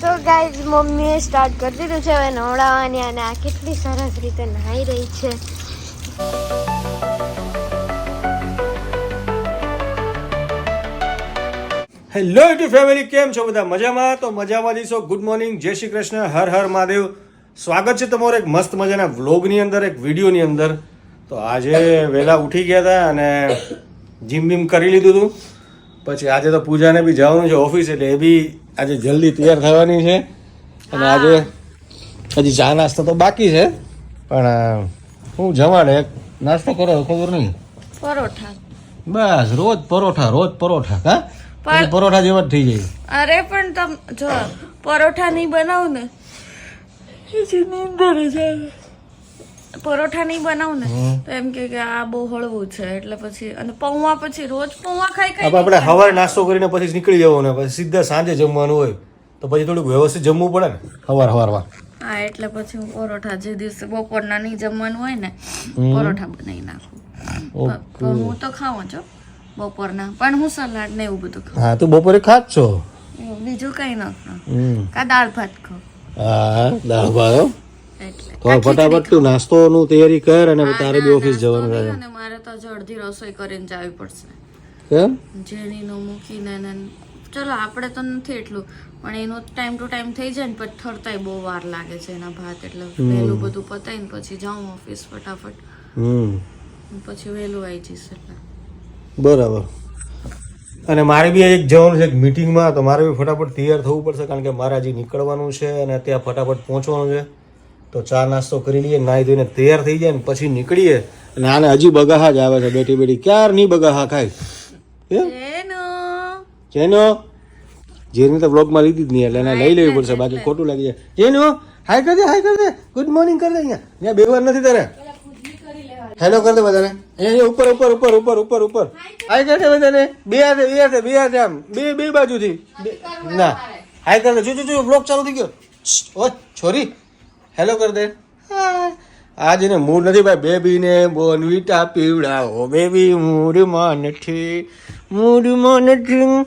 તો ગાઈઝ મમ્મીએ સ્ટાર્ટ કરી દીધું છે. હવે નવડાવવાની અને આ કેટલી સરસ રીતે નહાઈ રહી છે. હેલો યુટ્યુબ ફેમિલી કેમ છો બધા? મજામાં? તો મજામાં જઈશો ગુડ મોર્નિંગ જય શ્રી કૃષ્ણ. હર હર મહાદેવ. સ્વાગત છે તમારો એક મસ્ત મજાના વ્લોગની અંદર, એક વિડીયોની અંદર. તો આજે વહેલા ઉઠી ગયા હતા અને જીમ બીમ કરી લીધું હતું. પછી આજે તો પૂજાને બી જવાનું છે ઓફિસ એટલે એ બી આજે જલ્દી તૈયાર થવાની છે. અને આજે હજી ચા નાસ્તો તો બાકી છે. પણ હું જવાને એક નાસ્તો કરો ખબર નહીં? પરોઠા. બસ રોજ પરોઠા રોજ પરોઠા હા? પરોઠા જેવા જ થઈ જાય. અરે પણ તમ જો પરોઠા નહીં બનાવું ને. પછી નીંદર જ આવે. પરોઠા નહીં બનાવું ને તો એમ કે કે આ બહુ હળવું છે. એટલે પછી અને પૌવા પછી રોજ પૌવા ખાઈ હવે ખાઈ આપણે સવારે નાસ્તો કરીને પછી નીકળી જવું ને પછી સીધા સાંજે જમવાનું હોય તો પછી થોડુંક વ્યવસ્થિત જમવું પડે ને. સવાર વાર હા એટલે પછી હું પરોઠા જે દિવસે બપોરના નહીં જમવાનું હોય ને. પરોઠા બનાવી નાખું. હું તો ખાઉં છું બપોરના પણ હું સલાડ ને એવું બધું ખાઉં. હા તું બપોરે ખાત છો? એવું બીજું કઈ ન ખાઉં. કા દાળ ભાત ખાઉં. હા દાળ ભાત. તો ફટાફટ તું નાસ્તોનું તૈયારી કર અને તારે બી ઓફિસ જવાનું છે અને મારે તો હજુ અડધી રસોઈ કરીને જવી પડશે. કેમ? જેનીનું મૂકીને ને ચલો આપણે તો નથી એટલું પણ એનો ટાઈમ ટુ ટાઈમ થઈ જાય ને પછી ઠરતાય બહુ વાર લાગે છે એના ભાત. એટલે વહેલું બધું પતાઈ ને પછી જાઉં ઓફિસ ફટાફટ. હમ. પછી વહેલું આવી જઈશ એટલે. બરાબર. અને મારે બી એક જવાનું છે એક મિટિંગમાં તો મારે બી ફટાફટ તૈયાર થવું પડશે કારણ કે મારે હજી નીકળવાનું છે અને ત્યાં ફટાફટ પહોંચવાનું છે. તો ચા નાસ્તો કરી લઈએ નાહી ધોઈને તૈયાર થઈ જાય ને પછી નીકળીએ. અને આને હજી બગાહા જ આવે છે બેઠી બેઠી. ક્યાર નહીં બગાહા ખાય? જેનો. જેની? તો બ્લોગમાં લીધી જ નહીં એટલે એને લઈ લેવી પડશે બાકી ખોટું લાગી જાય. જેનો? હાય કરી દે હાય કરી દે. ગુડ મોર્નિંગ કરી દે અહીંયા. અહીંયા બેવાર નથી તારે. હેલો કરી દે બધાને. અહીંયા ઉપર ઉપર ઉપર ઉપર ઉપર ઉપર. હાય કરી દે. બધાને. બે હાથે બે હાથે બે હાથે આમ. બે બે બાજુથી. ના. હાય કરી દે. જો જો જો બ્લોગ ચાલુ થઈ ગયો. ઓય છોરી. હેલો કરદે. આજે ને મૂડ નથી ભાઈ બેબીને બોનવીટા પીવડાવો. બેબી મૂડમાં નથી. મૂડમાં નથી.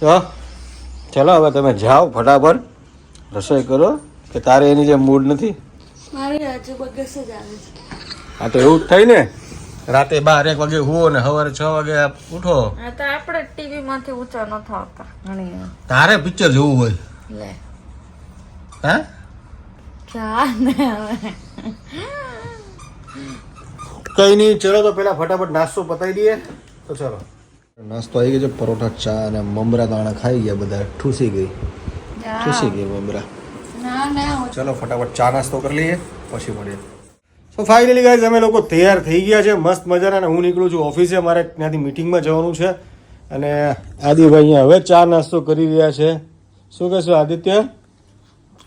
તો ચલો હવે તમે જાઓ ફટાફટ. રસોઈ કરો કે તારે એની જે મૂડ નથી? આ તો એવું જ થાય ને? રાતે બાર એક વાગે હુઓ ને સવારે છ વાગે ઉઠો. આપણે ટીવી માંથી ઊંચા ન થતા. તારે પિક્ચર જોવું હોય. લે. હા કઈ નહીં ચલો તો પેલા ફટાફટ નાસ્તો પતાવી દઈએ. તો ચલો. નાસ્તો આવી ગયો છે પરોઠા ચા અને મમરા દાણા ખાઈ ગયા બધા. ઠૂસી ગઈ. ઠૂસી ગઈ મમરા. ના ના ચલો ફટાફટ ચા નાસ્તો કરી લઈએ પછી મળીએ. સો ફાઇનલી ગાઈઝ અમે લોકો તૈયાર થઈ ગયા છે મસ્ત મજાના અને હું નીકળું છું ઓફિસે મારે ત્યાંથી મિટિંગમાં જવાનું છે. અને આદિભાઈ અહીંયા હવે ચા નાસ્તો કરી રહ્યા છે. શું કહેશો આદિત્ય?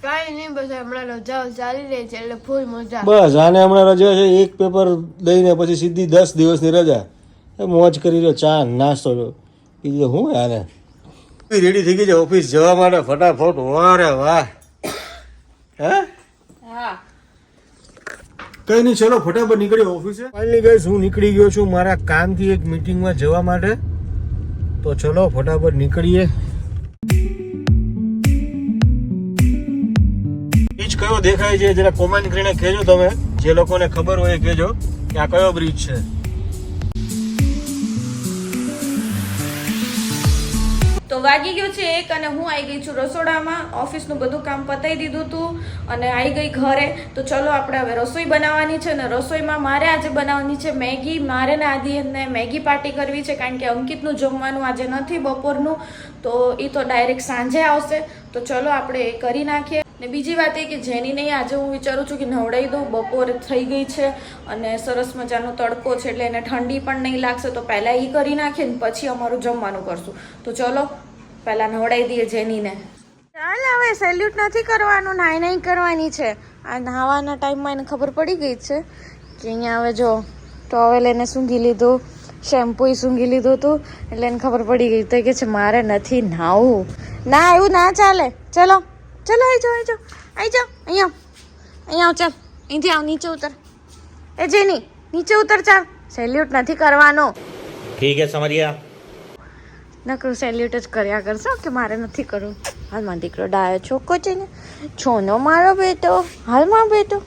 કઈ નહીં બસ હમણાં રજાઓ ચાલી રહી છે એટલે ફૂલ મજા. બસ આને હમણાં રજા છે એક પેપર દઈને પછી સીધી દસ દિવસની રજા. એ મોજ કરી રહ્યો ચા નાસ્તો બીજું હું આને? રેડી થઈ ગઈ છે ઓફિસ જવા માટે ફટાફટ વારે વાહ. હે? હા. કઈ નહીં ચલો ફટાફટ નીકળી ઓફિસે. ફાઇનલી ગઈ હું નીકળી ગયો છું મારા કામથી એક મીટિંગમાં જવા માટે. તો ચલો ફટાફટ નીકળીએ. બ્રિજ કયો દેખાય છે, જરા કોમેન્ટ કરીને કહેજો તમે. જે લોકોને ખબર હોય એ કહેજો કે આ કયો બ્રિજ છે. તો વાગી ગયું છે એક અને હું આવી ગઈ છું રસોડામાં. ઓફિસનું બધું કામ પતાવી દીધું હતું અને આવી ગઈ ઘરે. તો ચલો આપણે હવે રસોઈ બનાવવાની છે ને રસોઈમાં મારે આજે બનાવવાની છે મેગી. મારે ને આદિને મેગી પાર્ટી કરવી છે કારણ કે અંકિતનું જમવાનું આજે નથી બપોરનું. તો એ તો ડાયરેક્ટ સાંજે આવશે. તો ચલો આપણે એ કરી નાખીએ. ને બીજી વાત એ કે જેની નહીં, આજે હું વિચારું છું કે નવડાવી દઉં, બપોર થઈ ગઈ છે અને સરસ મજાનો તડકો છે એટલે એને ઠંડી પણ નહીં લાગશે, તો પહેલાં એ કરી નાખીએ ને પછી અમારું જમવાનું કરશું. તો ચલો, પહેલાં નવડાવી દઈએ જેનીને. ચાલ હવે સેલ્યુટ નથી કરવાનું, નાઈ નાઈ કરવાની છે. આ નહાવાના ટાઈમમાં એને ખબર પડી ગઈ છે કે અહીંયા હવે જો ટોવેલ એને સૂંઘી લીધું શેમ્પુ સૂંઘી લીધું હતું, એટલે એને ખબર પડી ગઈ. તો કે છે, મારે નથી નાવું. ના, એવું ના ચાલે. ચલો. ચાલો આવી જાઓ આવી જાઓ. આવી જાઓ અહીંયા. અહીંયા આવ ચાલ. અહીંથી આવ નીચે ઉતર. એ જેની નીચે ઉતર ચાલ. સેલ્યુટ નથી કરવાનો. ઠીક હે સમરિયા. નકરું સેલ્યુટ જ કર્યા કરશો કે મારે નથી કરવું? હાલમાં દીકરો ડાયો છોકો છે ને. છોનો મારો બેટો. હાલમાં બેટો.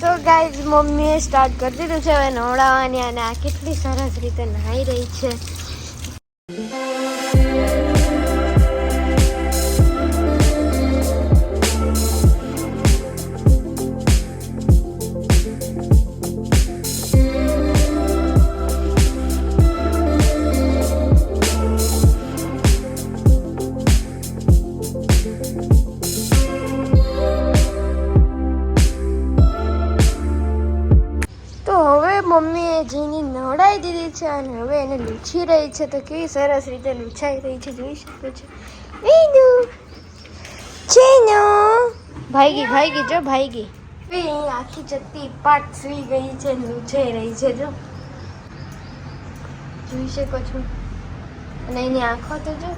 તો ગાઈઝ મમ્મીએ સ્ટાર્ટ કરી દીધું છે. હવે નવડાવવાની અને આ કેટલી સરસ રીતે નહાઈ રહી છે. લૂછી રહી છે તો કેવી સરસ રીતે લૂછાઈ રહી છે જોઈ શકો છો. વીનુ ચેનો. ભાઈગી ભાઈગી જો ભાઈગી. આખી જતી પાટ સુઈ ગઈ છે ને લૂછાઈ રહી છે જો. જોઈ શકો છો. અને એની આંખો તો જો.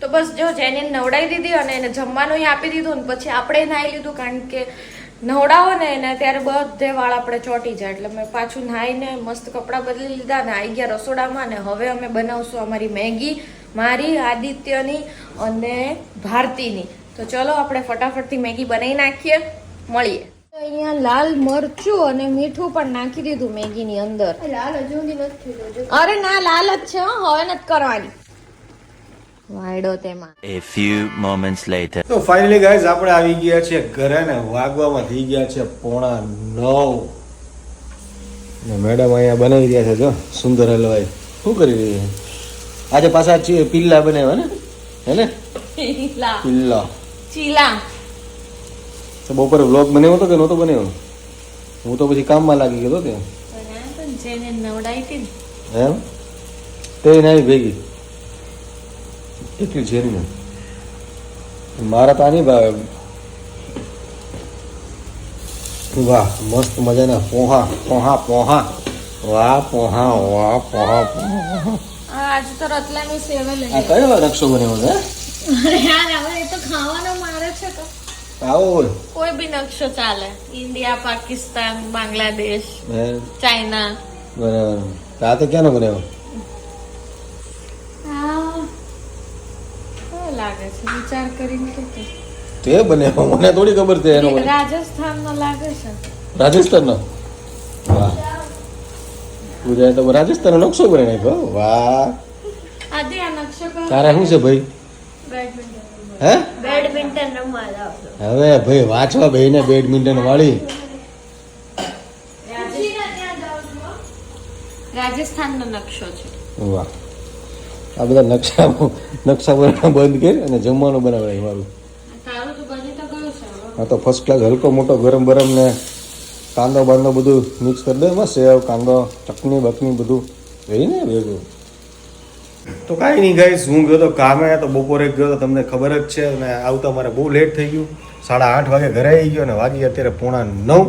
તો બસ જો જેને નવડાવી દીધી અને એને જમવાનું આપી દીધું ને પછી આપણે નાહી લીધું કારણ કે નવડાવો ને એને ત્યારે બધે વાળ આપણે ચોંટી જાય. એટલે મેં પાછું નાહીને મસ્ત કપડાં બદલી લીધા ને આવી ગયા રસોડામાં ને હવે અમે બનાવશું અમારી મેગી મારી આદિત્યની અને ભારતીની. તો ચલો આપણે ફટાફટથી મેગી બનાવી નાખીએ મળીએ. અહીંયા લાલ મરચું અને મીઠું પણ નાખી દીધું મેગીની અંદર. લાલ હજુ નથી અરે ના લાલ જ છે હો, હવે નથી કરવાની. વાયડો તેમાં. A few moments later. તો ફાઇનલી ગાઈઝ આપણે આવી ગયા છે ઘરે ને વાગવામાં થઈ ગયા છે પોણા નવ. ને મેડમ અહીંયા બનાવી રહ્યા છે જો સુંદર હલવાઈ. શું કરી રહી છે? આજે પાછા પિલ્લા બનાવ્યા ને? હે ને? પિલ્લા ચીલા. તો બપોરે વ્લોગ બનાવ્યો હતો કે નહોતો બનાવ્યો? હું તો પછી કામમાં લાગી ગયો હતો તે જેને નવડાવી હતી એમ? તે નહીં ભેગી. એટલી છે ને મારા તો આની ભાવે વાહ મસ્ત મજાના પોહા પોહા પોહા. વાહ પોહા વાહ પોહા આજે તો રતલામી સેવે લઈ આ કયો રક્ષો બન્યો છે? યાર હવે એ તો ખાવાનો મારે છે તો. આવો કોઈ બી નકશો ચાલે. India Pakistan Bangladesh China. બરાબર. તો આ તો ક્યાંનો બનાવ્યો કેવો લાગે છે. વિચાર કરીને કે તે બને મને થોડી ખબર છે એનો રાજસ્થાન નો લાગે છે. રાજસ્થાનનો? વાહ. પૂજા તો રાજસ્થાનનો નકશો બને નાખ્યો વાહ. આદિ આ નકશો તારે શું છે ભાઈ? હે? બેડમિન્ટન રમવા જાવ હવે ભાઈ વાંચવા ભાઈને બેડમિન્ટન વાળી. રાજસ્થાન નો નકશો છે. વાહ. આ બધા નકશા નકશા બનાવવા બંધ કરી અને જમવાનું બનાવડાય મારું હા તો બની તો ગયું છે હવે. આ તો ફર્સ્ટ ક્લાસ હલકો મોટો ગરમ ગરમ ને કાંદો બાંદો બધું મિક્સ કરી દે બસ સેવ કાંદો ચટણી બકની બધું રહી ને ભેગું. તો કાંઈ નહીં ગાઈસ હું ગયો તો કામે તો બપોરે ગયો તો તમને ખબર જ છે અને આવતા મારે બહુ લેટ થઈ ગયું. સાડા આઠ વાગે ઘરે આવી ગયો અને વાગી અત્યારે પોણા નવ.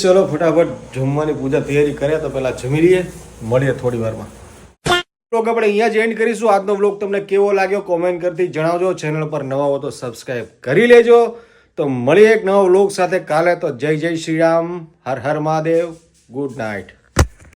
ચલો ફટાફટ જમવાની પૂજા તૈયારી કરે તો પહેલાં જમી લઈએ. મળીએ થોડી વારમાં. વ્લોગ આપણે અહીંયા જ એન્ડ કરીશું. આજનો વ્લોગ તમને કેવો લાગ્યો કોમેન્ટ કરતી જણાવજો. ચેનલ પર નવા હો તો સબસ્ક્રાઈબ કરી લેજો. તો મળીએ એક નવા વ્લોગ સાથે. કાલે તો જય જય શ્રી રામ. હર હર મહાદેવ. Good night